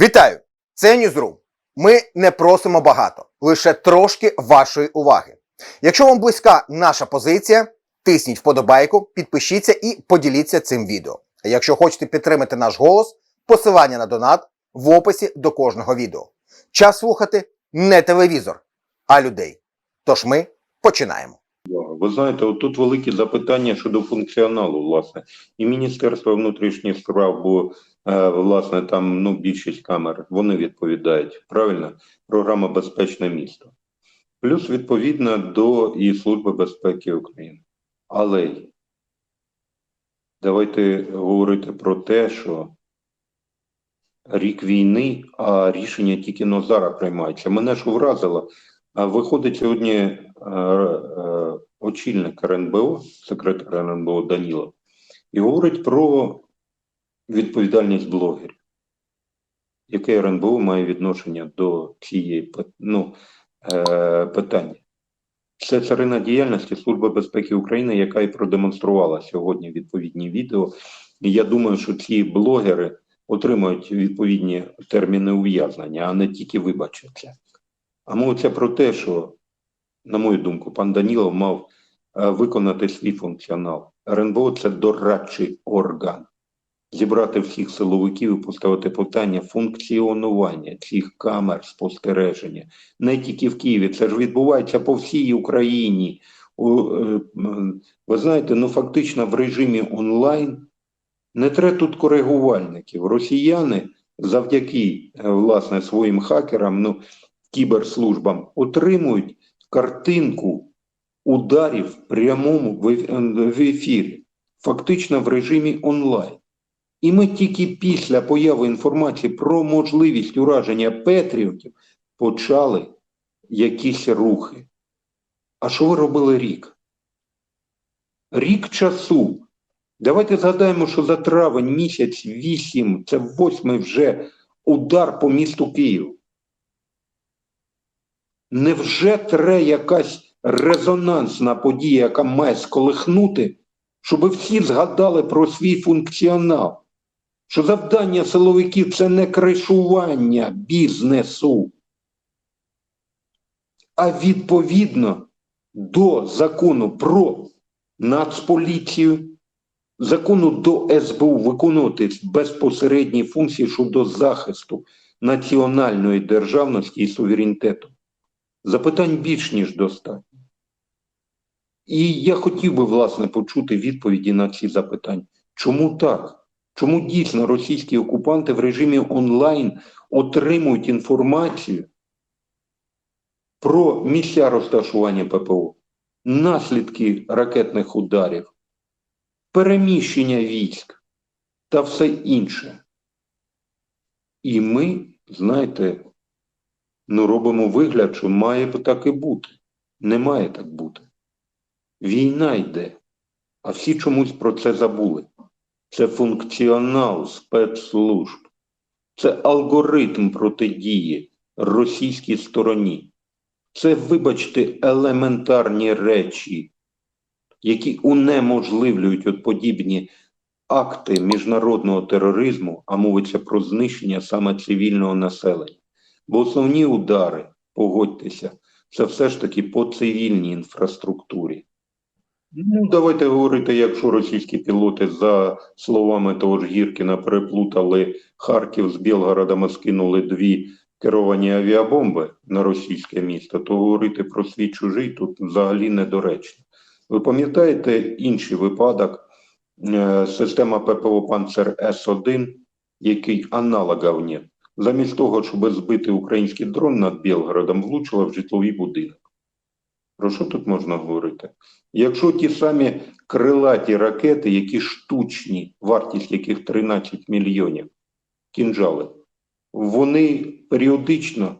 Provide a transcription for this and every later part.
Вітаю! Це Ньюзрум. Ми не просимо багато, лише трошки вашої уваги. Якщо вам близька наша позиція, тисніть вподобайку, підпишіться і поділіться цим відео. А якщо хочете підтримати наш голос, посилання на донат в описі до кожного відео. Час слухати не телевізор, а людей. Тож ми починаємо. Ви знаєте, тут великі запитання щодо функціоналу, власне, і Міністерство внутрішніх справ, бо власне там ну більшість камер вони відповідають правильно. Програма Безпечне місто, плюс відповідно до і Служби безпеки України. Але давайте говорити про те, що рік війни, а рішення тільки но зараз приймаються. Мене ж вразило. Виходить сьогодні е, е, очільник РНБО, секретар РНБО Данілов, і говорить про відповідальність блогерів. Яке РНБО має відношення до цієї ну, е, питання? Це царина діяльності Служби безпеки України, яка і продемонструвала сьогодні відповідні відео. Я думаю, що ці блогери отримають відповідні терміни ув'язнення, а не тільки вибачаться. А мовиться про те, що, на мою думку, пан Данілов мав е, виконати свій функціонал. РНБО це дорадчий орган. Зібрати всіх силовиків і поставити питання функціонування цих камер спостереження. Не тільки в Києві, це ж відбувається по всій Україні. Е, ви знаєте, ну фактично в режимі онлайн не треба тут коригувальників. Росіяни завдяки е, власне своїм хакерам, ну кіберслужбам отримують картинку ударів прямому в ефірі, фактично в режимі онлайн. І ми тільки після появи інформації про можливість ураження Петріотів почали якісь рухи. А що ви робили рік? Рік часу. Давайте згадаємо, що за травень місяць 8, це восьмий вже удар по місту Київ. Невже тре якась резонансна подія, яка має сколихнути, щоб всі згадали про свій функціонал? Що завдання силовиків це не кришування бізнесу, а відповідно до закону про нацполіцію, закону до СБУ виконувати безпосередні функції щодо захисту національної державності і суверенітету. Запитань більш ніж достатньо. І я хотів би, власне, почути відповіді на ці запитання. Чому так? Чому дійсно російські окупанти в режимі онлайн отримують інформацію про місця розташування ППО, наслідки ракетних ударів, переміщення військ та все інше? І ми, знаєте, ну робимо вигляд, що має так і бути. Не має так бути. Війна йде, а всі чомусь про це забули. Це функціонал спецслужб, це алгоритм протидії російській стороні. Це, вибачте, елементарні речі, які унеможливлюють от подібні акти міжнародного тероризму, а мовиться про знищення саме цивільного населення. Бо основні удари, погодьтеся, це все ж таки по цивільній інфраструктурі. Ну, давайте говорити, якщо російські пілоти, за словами того ж Гіркіна, переплутали Харків з Білгородом скинули дві керовані авіабомби на російське місто, то говорити про свій чужий тут взагалі недоречно. Ви пам'ятаєте інший випадок, е, система ППО «Панцер С-1», який аналогов нет. Замість того, щоб збити український дрон над Білгородом, влучила в житловий будинок. Про що тут можна говорити? Якщо ті самі крилаті ракети, які штучні, вартість яких 13 мільйонів кінжали, вони періодично,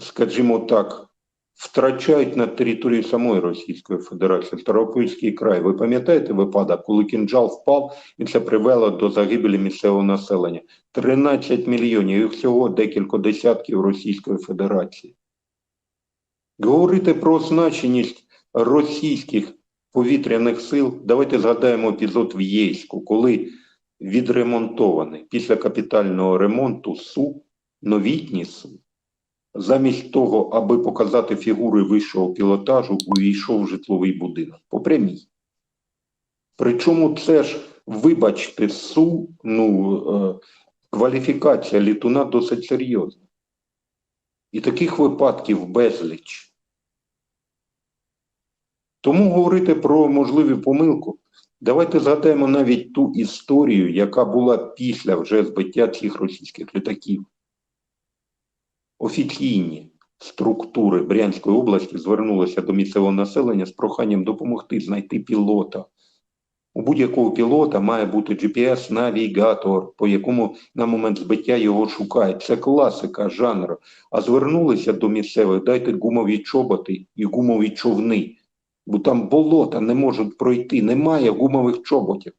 скажімо так, втрачають на території самої Російської Федерації Старопольський край. Ви пам'ятаєте випадок, коли кінжал впав і це привело до загибелі місцевого населення? 13 мільйонів і всього декілька десятків Російської Федерації. Говорити про значеність російських повітряних сил, давайте згадаємо епізод в Єйську, коли відремонтований після капітального ремонту СУ, новітній СУ, замість того, аби показати фігури вищого пілотажу, увійшов в житловий будинок. По прямій. Причому це ж, вибачте, СУ, ну, е, кваліфікація літуна досить серйозна. І таких випадків безліч. Тому говорити про можливу помилку, давайте згадаємо навіть ту історію, яка була після вже збиття цих російських літаків. Офіційні структури Брянської області звернулися до місцевого населення з проханням допомогти знайти пілота. У будь-якого пілота має бути GPS-навігатор, по якому на момент збиття його шукають. Це класика жанру. А звернулися до місцевих, дайте гумові чоботи і гумові човни, бо там болота не можуть пройти, немає гумових чоботів.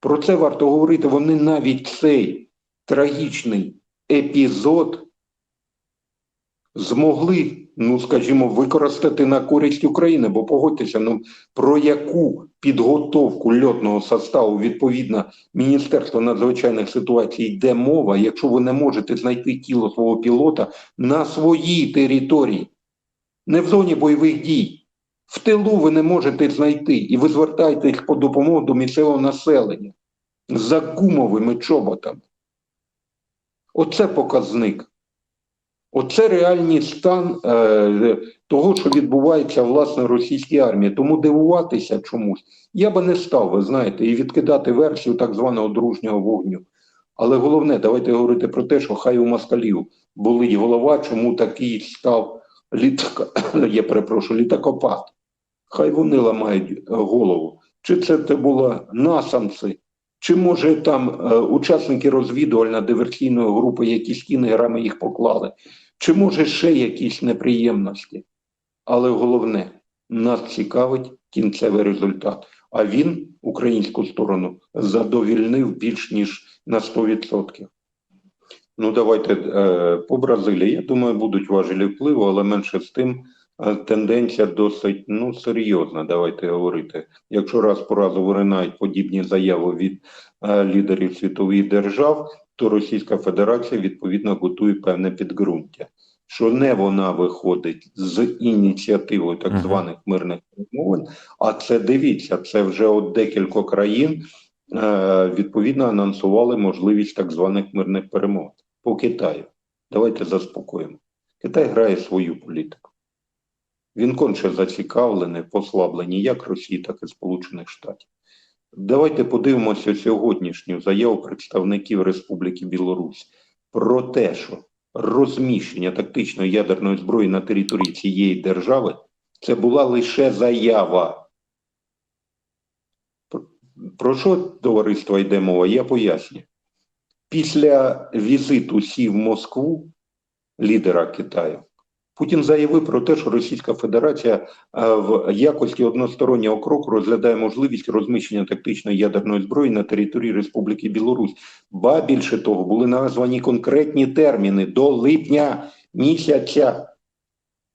Про це варто говорити. Вони навіть цей трагічний епізод змогли, ну скажімо, використати на користь України, бо погодьтеся, ну про яку підготовку льотного составу відповідно Міністерства надзвичайних ситуацій йде мова, якщо ви не можете знайти тіло свого пілота на своїй території, не в зоні бойових дій. В тилу ви не можете знайти, і ви звертаєтесь по допомогу до місцевого населення за гумовими чоботами. Оце показник. Оце реальний стан е, того, що відбувається власне в російській армії. Тому дивуватися чомусь я би не став, ви знаєте, і відкидати версію так званого дружнього вогню. Але головне, давайте говорити про те, що хай у москалів болить голова, чому такий став літака, я перепрошую, літакопад. Хай вони ламають е, голову. Чи це, це були насамці, чи може там е, учасники розвідувально-диверсійної групи, які з кінеграми їх поклали, чи може ще якісь неприємності. Але головне, нас цікавить кінцевий результат. А він українську сторону задовільнив більш ніж на 100%. Ну, давайте е, по Бразилії. Я думаю, будуть важелі впливу, але менше з тим тенденція досить ну, серйозна. Давайте говорити. Якщо раз по разу виринають подібні заяви від е, лідерів світових держав, то Російська Федерація відповідно готує певне підґрунтя. Що не вона виходить з ініціативою так званих мирних перемовин, а це дивіться, це вже от декілька країн е, відповідно анонсували можливість так званих мирних перемовин по Китаю. Давайте заспокоїмо. Китай грає свою політику. Він конче зацікавлений в послабленні як Росії, так і Сполучених Штатів. Давайте подивимося сьогоднішню заяву представників Республіки Білорусь про те, що розміщення тактичної ядерної зброї на території цієї держави це була лише заява. Про- що товариство йде мова? Я поясню. Після візиту Сі в Москву, лідера Китаю, Путін заявив про те, що Російська Федерація е, в якості одностороннього кроку розглядає можливість розміщення тактичної ядерної зброї на території Республіки Білорусь. Ба більше того, були названі конкретні терміни до липня місяця.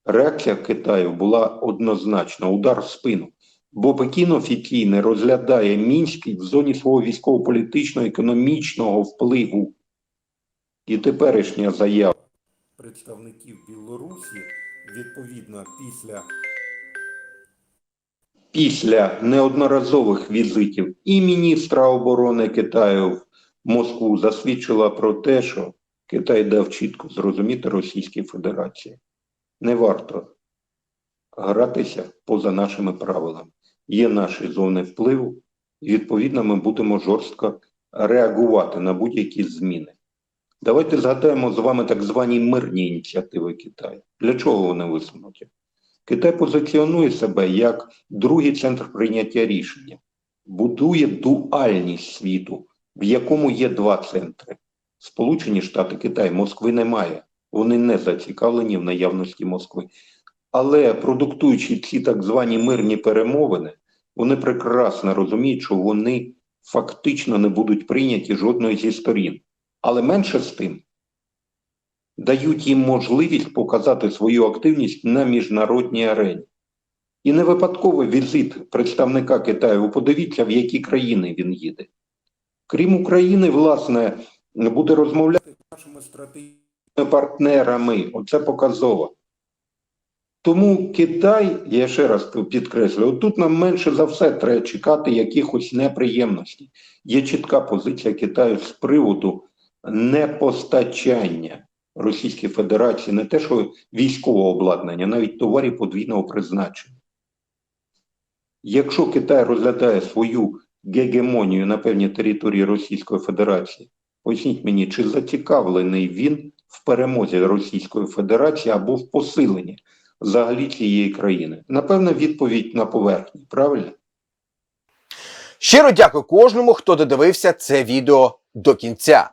Реакція Китаю була однозначна: удар в спину. Бо Пекін офіційно розглядає Мінськ в зоні свого військово-політичного економічного впливу. І теперішня заява представників Білорусі відповідно після після неодноразових візитів і міністра оборони Китаю в Москву засвідчила про те, що Китай дав чітко зрозуміти Російській Федерації. Не варто гратися поза нашими правилами. Є наші зони впливу, і відповідно ми будемо жорстко реагувати на будь-які зміни. Давайте згадаємо з вами так звані мирні ініціативи Китаю. Для чого вони висунуті? Китай позиціонує себе як другий центр прийняття рішення, будує дуальність світу, в якому є два центри. Сполучені Штати, Китай, Москви немає. Вони не зацікавлені в наявності Москви. Але продуктуючи ці так звані мирні перемовини, вони прекрасно розуміють, що вони фактично не будуть прийняті жодної зі сторін. Але менше з тим дають їм можливість показати свою активність на міжнародній арені. І не випадковий візит представника Китаю, подивіться, в які країни він їде. Крім України, власне, буде розмовляти з нашими стратегічними партнерами. Оце показово. Тому Китай, я ще раз підкреслюю, тут нам менше за все треба чекати якихось неприємностей. Є чітка позиція Китаю з приводу непостачання Російській Федерації не те, що військового обладнання, навіть товарів подвійного призначення. Якщо Китай розглядає свою гегемонію на певній території Російської Федерації, поясніть мені, чи зацікавлений він в перемозі Російської Федерації або в посиленні взагалі цієї країни? Напевно, відповідь на поверхні, правильно? Щиро дякую кожному, хто додивився це відео до кінця.